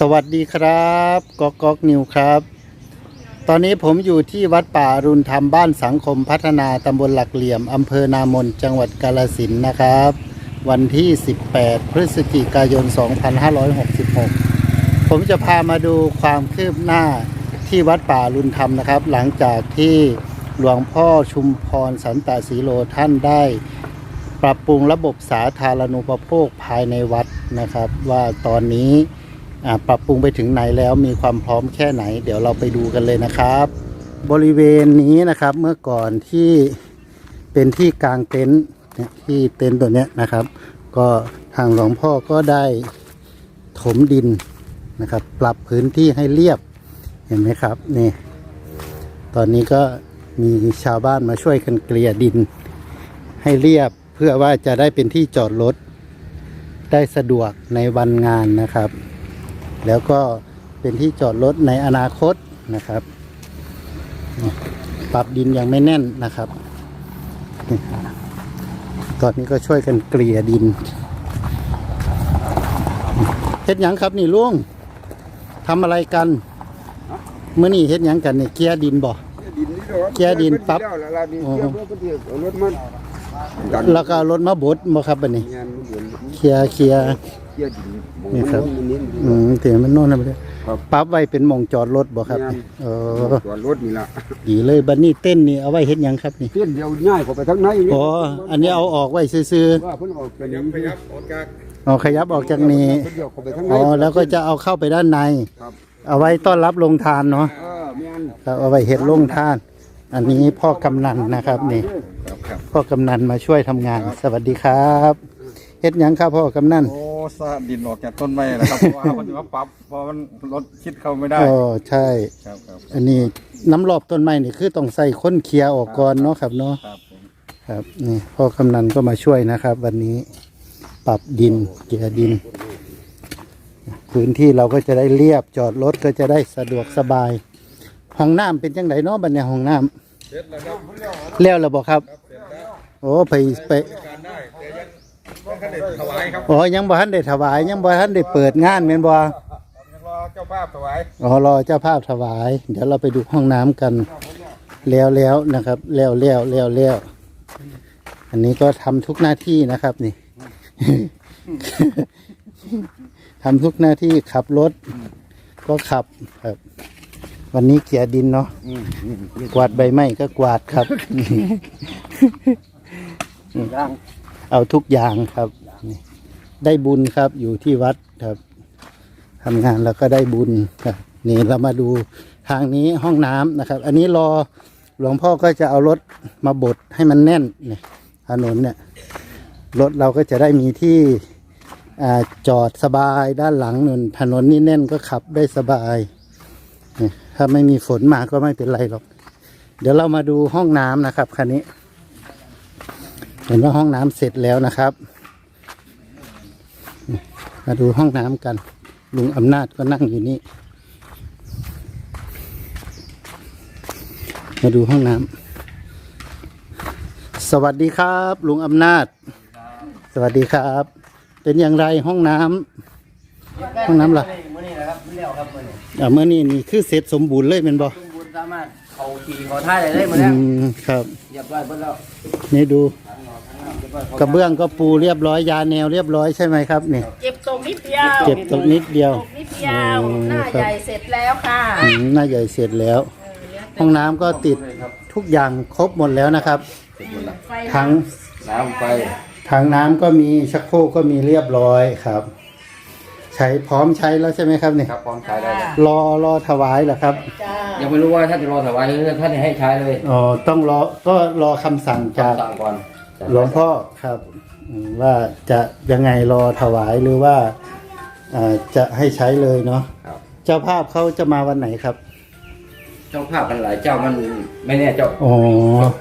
สวัสดีครับก๊อกก๊อกนิวครับ ตอนนี้ผมอยู่ที่วัดป่ารุณธรรมบ้านสังคมพัฒนาตำบลหลักเหลี่ยมอำเภอนามนจังหวัดกาลสินนะครับ วันที่ 18 พฤศจิกายน 2566 ผมจะพามาดูความคืบหน้าที่วัดป่ารุณธรรมนะครับ หลังจากที่หลวงพ่อชุมพรสันตสีโลท่านได้ปรับปรุงระบบสาธารณูปโภคภายในวัดนะครับ ว่าตอนนี้ ปรับปรุงไปถึงไหนแล้วมีความพร้อมแค่ไหน เดี๋ยวเราไปดูกันเลยนะครับ บริเวณนี้นะครับเมื่อก่อนที่เป็นที่กลางเต็นท์เนี่ยที่เต็นท์ตัวเนี้ยนะครับ ก็ทางหลวงพ่อก็ได้ถมดินนะครับ ปรับพื้นที่ให้เรียบเห็นไหมครับนี่ตอนนี้ก็มีชาวบ้านมาช่วยกันเกลี่ยดิน ให้เรียบเพื่อว่าจะได้เป็นที่จอดรถได้สะดวกในวันงานนะครับ แล้วก็เป็นที่จอดรถในอนาคตนะครับ ปรับดินยังไม่แน่นนะครับนี่ตอนนี้ก็ช่วยกันเกลี่ยดินเฮ็ดหยังครับนี่ลุงทำอะไรกันเมื่อนี่เฮ็ดหยังกันเนี่ยเกลี่ยดินบ่ดินนี่เหรอแก้ดินปั๊บแล้วล่ะดินอ๋อเกี่ยวเพื่อเพื่อเอารถมันดันแล้วก็เอารถมาบดบ่ครับบัดนี้งานมันเดือนเคลียร์เคลียร์ เกี่ยวดินนี่ครับ มันนี่อืมเถียงมันโน่นนะไปเลยครับ ปรั๊บไว้เป็นหมองจอดรถบ่ครับแม่นเออตัวรถนี่ล่ะดีเลยบัดนี้เต้นนี่เอาไว้เฮ็ดหยังครับนี่เส้นเดียวง่ายกว่าไปทางไหนอ๋ออันนี้เอาออกไว้ซื่อว่าเพิ่นออกเป็นขยับออกจากๆเอาขยับออกจากนี้เพิ่นเดียวเข้าไปทางไหนอ๋อแล้วก็จะเอาเข้าไปด้านใน ครับเอาไว้ต้อนรับลงทานเนาะเออแม่นครับเอาไว้เฮ็ดลงทาน อันนี้พ่อกำนันนะครับนี่ ครับครับพ่อกำนันมาช่วยทำงาน สวัสดีครับเฮ็ดหยังครับพ่อกำนันโอ้ สะดินออกจากต้นไม้นะครับเพราะว่ามันจะมาปรับเพราะมันรถคิดเข้าไม่ได้อ๋อใช่ ครับครับอันนี้น้ำรอบต้นไม้นี่คือต้องใส่ค้นเคลียร์ออกก่อนเนาะครับเนาะครับผมครับนี่พ่อกำนันก็มาช่วยนะครับ วันนี้ปรับดินเกียร์ดิน พื้นที่เราก็จะได้เรียบจอดรถก็จะได้สะดวกสบาย ห้องน้ำเป็นจังไดเนาะบัดเนี่ยห้องน้ำเสร็จแล้วครับแล้วแล้วบอกครับ โอ้ไปไป การได้แต่ยัง ยังไม่ได้ถวายครับอ๋อยังบ่ทันได้ถวาย ยังบ่ทันได้เปิดงานแม่นบ่ยังรอเจ้าภาพถวายอ๋อรอเจ้าภาพถวาย เดี๋ยวเราไปดูห้องน้ำกัน แล้วแล้วนะครับ แล้วแล้วแล้วแล้วอันนี้ก็ทำทุกหน้าที่นะครับนี่ ทำทุกหน้าที่ขับรถ ก็ขับครับ วันนี้เกียร์ดินเนาะอืมอืมอืมกวาดใบไม้ก็กวาดครับ ร่าง เอาทุกอย่างครับนี่ได้บุญครับอยู่ที่วัดครับทำงานแล้วก็ได้บุญครับนี่เรามาดูทางนี้ห้องน้ำนะครับ อันนี้รอหลวงพ่อก็จะเอารถมาบดให้มันแน่นเนี่ยถนนเนี่ยรถเราก็จะได้มีที่อจอดสบายด้านหลังนู่นถนนนี่แน่นก็ขับได้สบายถ้าไม่มีฝนมาก็ไม่เป็นไรหรอก เดี๋ยวเรามาดูห้องน้ำนะครับคันนี้ เห็นว่าห้องน้ำเสร็จแล้วนะครับ มาดูห้องน้ำกัน ลุงอำนาจก็นั่งอยู่นี่ มาดูห้องน้ำสวัสดีครับ ลุงอำนาจ สวัสดีครับ เป็นอย่างไรห้องน้ำห้องน้ำล่ะมื่อนี้นะครับเลี้ยวครับมื่อนี้อ่าเมื่อนี้นี่คือเสร็จสมบูรณ์เลยเป็นบ่ลุงบุญสามารถเขาขี่เขาท่าได้เลยมื่ออืนี้มครับเรียบร้อยหมดแล้วนี่ดู กระเบื้องก็ปูเรียบร้อยยาแนวเรียบร้อยใช่ไหมครับนี่เจ็บตรงนิดเดียวเจ็บตรงนิดเดียวตรงนิดเดียวอืมหน้าครับใหญ่เสร็จแล้วค่ะอืมหน้าใหญ่เสร็จแล้ว ห้องน้ำก็ติดทุกอย่างครบหมดแล้วนะครับไฟทั้งน้ำไฟถังน้ำก็มีชักโครกก็มีเรียบร้อยครับ ใช้พร้อมใช้แล้วใช่ไหมครับเนี่ยครับพร้อมใช้ได้เลยรอรอถวายเหรอครับจ้ายังไม่รู้ว่าท่านจะรอถวายหรือท่านจะให้ใช้เลยอ๋อต้องรอก็รอคำสั่งจาก สั่งก่อน หลวงพ่อครับอืมว่าจะยังไงรอถวายหรือว่าอ่าจะให้ใช้เลยเนาะครับ เจ้าภาพเขาจะมาวันไหนครับเจ้าภาพมันหลายเจ้ามันไม่แน่เจ้าอ๋อ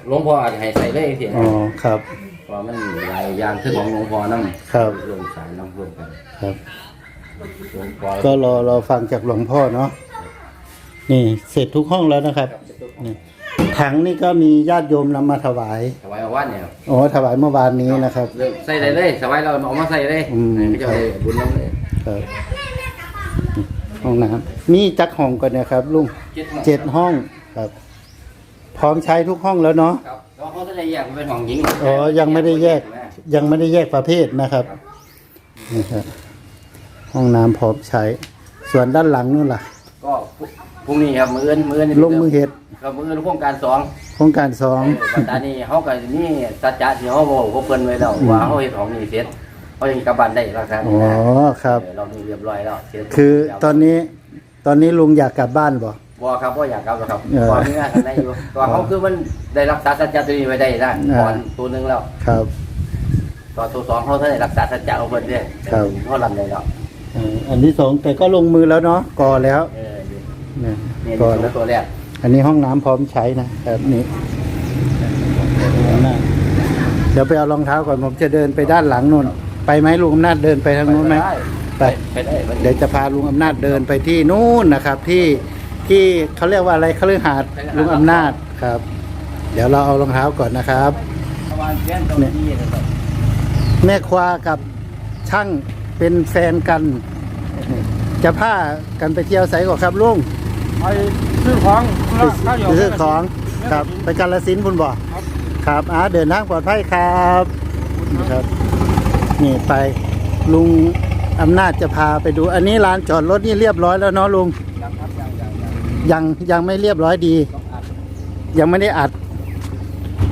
หลวงพ่ออาจจะให้ใส่เลยเสียงอ๋อครับ เพราะมันหลายอย่างขึ้นของหลวงพ่อนั่งครับ รวมสายน้ำร่วมกันครับ หลวงพ่อก็รอรอฟังจากหลวงพ่อเนาะนี่เสร็จทุกห้องแล้วนะครับ นี่ ถังนี่ก็มีญาติโยมนำมาถวายถวายเอาวัดเนี่ยครับอ๋อถวายเมื่อวานนี้นะครับ เริ่มใส่ได้เลยถวายเราเอามาใส่เลยอืม ให้เจ้าได้บุญน้ำเลยครับห้องน้ำมีจักห้องก่อนเนะครับลุงเจ็ดห้องเจ็ดห้องครับ พร้อมใช้ทุกห้องแล้วเนาะครับแล้วเขาจะได้แยกเป็นห้องหญิงอ๋อยังไม่ได้แยก ยังไม่ได้แยกประเภทนะครับนี่ครับห้องน้ำพร้อมใช้ ส่วนด้านหลังนู่นล่ะก็ พรุ่งนี้ครับมืออื่นมืออื่นลงมือเห็ดก็มืออื่นโครงการสองโครงการสองปัตตานีเขาก็นี่สัจจะที่เขาบอกเขาเพิ่นไว้แล้วว่าเขาเฮ็ดของนี่เสร็จเขายังกลับบ้านได้ราคาอ๋นี้อนะครับครับ เออเรานี่เรียบร้อยแล้วเสร็จคือตอนนี้ตอนนี้ลุงอยากกลับบ้านบ่ บ่ครับบ่อยากกลับหรอกครับเออพอมีงานข้างในอยู่ตัวเขาคือมันได้รักษาสัจจะตัวนี้ไว้ได้ได้อ่าก่อนตัวหนึงแล้ว ครับตัวตัวสองเขาได้รักษาสัจจะของเพิ่นเด้ครับ เขาลำได้แล้ว เอ่ออันที่สองแต่ก็ลงมือแล้วเนาะก่อแล้ว เออ อยู่เนี่ยนี่ก่อตัแล้ววตัวแรกอันนี้ห้องน้ำพร้อมใช้นะครับนี่เดี๋ยวไปเอารองเท้าก่อนผมจะเดินไปด้านหลังนู่น ไปไหมลุงอำนาจเดินไปทางนู้นไหม ไป ไปได้ไปได้เดี๋ยวจะพาลุงอำนาจเดินไปที่นู่นนะครับ ที่ที่เขาเรียกว่าอะไรเขาเรียกหาดลุงอำนาจครับ เดี๋ยวเราเอารองเท้าก่อนนะครับ ประมาณเพี้ยนตรงนี้นะครับแม่ควากับช่างเป็นแฟนกัน จะพากันไปเที่ยวไสก่อนครับลุง ไปซื้อของไปไปซื้อของครับ ไปกาลสินธุ์พุ่นบ่ครับอ่าเดินทางปลอดภัยครับครับ นี่ไปลุงอำนาจจะพาไปดู อันนี้ลานจอดรถนี่เรียบร้อยแล้วเนาะลุงยังครับยังยังยังยังยังไม่เรียบร้อยดีต้องอัดยังไม่ได้อัด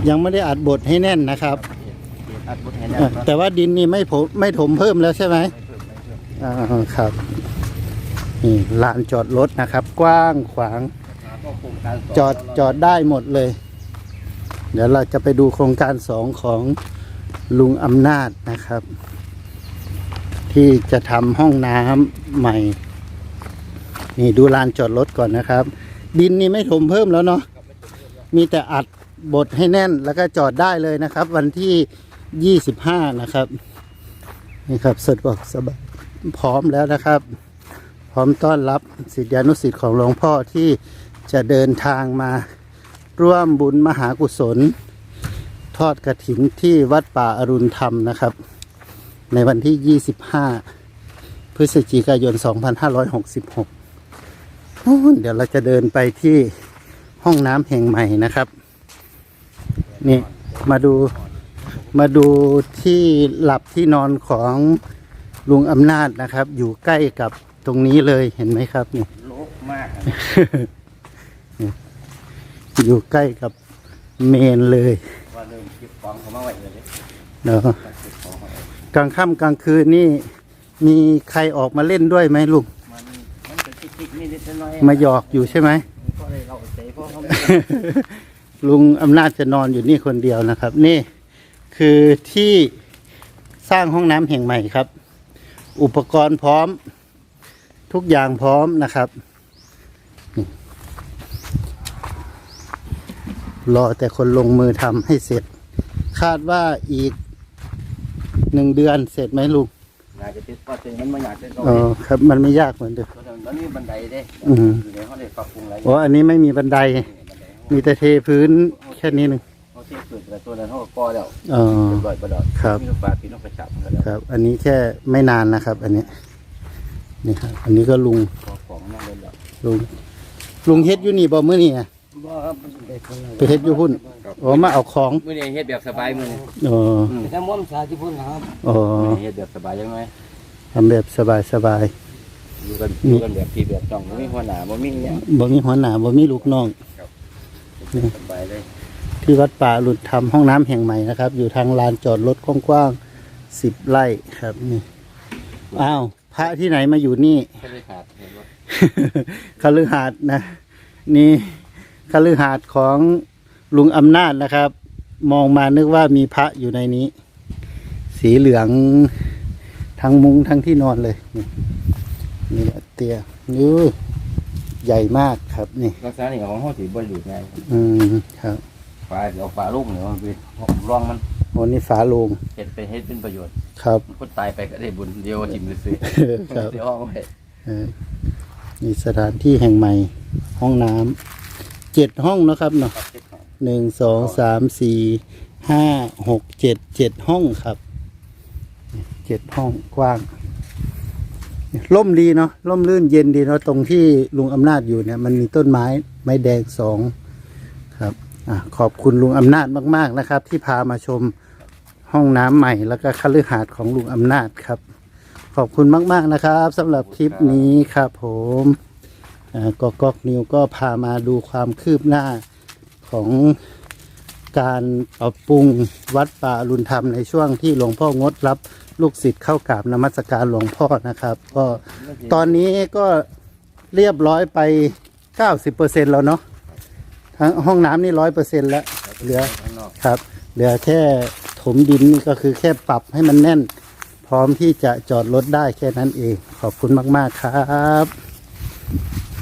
ยังไม่ได้อัดบทให้แน่นนะครับอัดบทให้เอแน่อนแต่ว่าดินนี่ไม่ผมไม่ถมเพิ่มแล้วใช่ไหมไม่เพิ่มไม่เพิ่มอ่าครับ นี่ลานจอดรถนะครับ กว้างขวางก็โครงการสงจอดจอดได้หมดเลย เดี๋ยวเราจะไปดูโครงการสองของลุงอำนาจนะครับ ที่จะทำห้องน้ำใหม่ นี่ดูลานจอดรถก่อนนะครับ ดินนี่ไม่ถมเพิ่มแล้วเนาะมีแต่อัดบดให้แน่นแล้วก็จอดได้เลยนะครับ วันที่ยี่สิบห้านะครับ นี่ครับสะดวกสบายพร้อมแล้วนะครับ พร้อมต้อนรับศิษยานุศิษย์ของหลวงพ่อที่จะเดินทางมาร่วมบุญมหากุศล ทอดกระถินที่วัดป่าอรุณธรรมนะครับ ในวันที่ 25 พฤศจิกายน 2566 เดี๋ยวเราจะเดินไปที่ห้องน้ำแห่งใหม่นะครับ นี่มาดูมาดูที่หลับที่นอนของลุงอำนาจนะครับ อยู่ใกล้กับ ตรงนี้เลยเห็นไหมครับนี่โลกมากอยู่ใกล้กับเมนเลยว่าเริ่มเก็บของเขามาไว้เลยเนาะเก็บของเขาไว้กลางค่ำกลางคืนนี่ มีใครออกมาเล่นด้วยไหมลุงมันมันจะติ๊กๆนิดๆหน้อยๆมาหยอกอยู่ใช่ไหมเพราะอะไรเราใจเพราะเขาไม่ลุงอำนาจจะนอนอยู่นี่คนเดียวนะครับ นี่คือที่สร้างห้องน้ำแห่งใหม่ครับ อุปกรณ์พร้อม ทุกอย่างพร้อมนะครับนี่รอแต่คนลงมือทำให้เสร็จ คาดว่าอีกหนึ่งเดือนเสร็จไหมลุงอยากจะติดก็ถึงมันไม่อยากจะโดนอ๋อครับ มันไม่ยากเหมือนเดิมแล้วนี่บันไดเด้อืมอยู่ในเขาได้ปรับปรุงอะไรอ๋ออันนี้ไม่มีบันไดบันไดเขามีแต่เทพื้นแค่นี้หนึ่งเขาเทพื้นแต่ตัวนั้นเขาก็ก่อแล้วอ๋อเรียบร้อยประดอดครับมีลูกปลาปีนกกระชับกันแล้วครับ อันนี้แค่ไม่นานนะครับ อันนี้ นี่ครับอันนี้ก็ลุงขอของนั่นเลยแล้วลุงลุงเฮ็ดอยู่นี่บ่มื้อนี่อะบ่ครับมันได้คนละไปเฮ็ดอยู่พุ่นอ๋อมาเอาของมื้อนี้เฮ็ดแบบสบายมื้อนี้อ๋อแต่ม่วมสาที่พุ่นนะครับอ๋อมื้อนี้เฮ็ดแบบสบายจังไงทำแบบสบายสบายอยู่กันอยู่กันแบบพี่แบบจ้องบ่มีหัวหน้าบ่มีหยังๆบ่มีหัวหน้าบ่มีลูกน้องสบายเลยที่วัดป่าหลุดทำห้องน้ำแห่งใหม่นะครับ อยู่ทางลานจอดรถกว้างๆสิบไร่ครับนี่อ้าว พระที่ไหนมาอยู่นี่แค่ได้ขาดเห็นบ่คฤหาสน์นะ นี่คฤหาสน์ของลุงอำนาจนะครับ มองมานึกว่ามีพระอยู่ในนี้ สีเหลืองทั้งมุ้งทั้งที่นอนเลยนี่นี่แหละเตียนี่ใหญ่มากครับนี่ลักษณะนี้ของเฮาสิบ่ดูดง่ายอืมครับฝาเอาฝาลูกเนี่ยมันไปร่องมันโอ้นี่ฝาโลงเฮ็ดไปเฮ็ดเป็นประโยชน์ ครับ คนตายไปก็ได้บุญเดียวทิ่มซื่อครับๆเดี๋ยวเอาไว้เออนี่สถานที่แห่งใหม่ ห้องน้ำเจ็ดห้องนะครับเนาะครับเฮ็ดของหนึ่งสองสามสี่ห้าหกเจ็ดเจ็ดห้องครับเจ็ดห้องกว้างร่มดีเนาะร่มรื่นเย็นดีเนาะตรงที่ลุงอำนาจอยู่เนี่ย มันมีต้นไม้ไม้แดงสองครับอะขอบคุณลุงอำนาจมาก ๆนะครับ ที่พามาชม ห้องน้ำใหม่แล้วก็คฤหาสน์ของลุงอำนาจครับ ขอบคุณมาก ๆ นะครับสำหรับคลิปนี้ครับผมก็ก๊อกนิวก็พามาดูความคืบหน้าของการปรับปรุงวัดป่าอรุณธรรมในช่วงที่หลวงพ่องดรับลูกศิษย์เข้ากราบนมัสการหลวงพ่อนะครับ ก็ตอนนี้ก็เรียบร้อยไป 90%แล้วเนาะทั้งห้องน้ำนี่ร้อยเปอร์เซ็นต์แล้ว เหลือครับ เหลือแค่ ถมดินนี่ก็คือแค่ปรับให้มันแน่น พร้อมที่จะจอดรถได้แค่นั้นเอง ขอบคุณมาก ๆ ครับ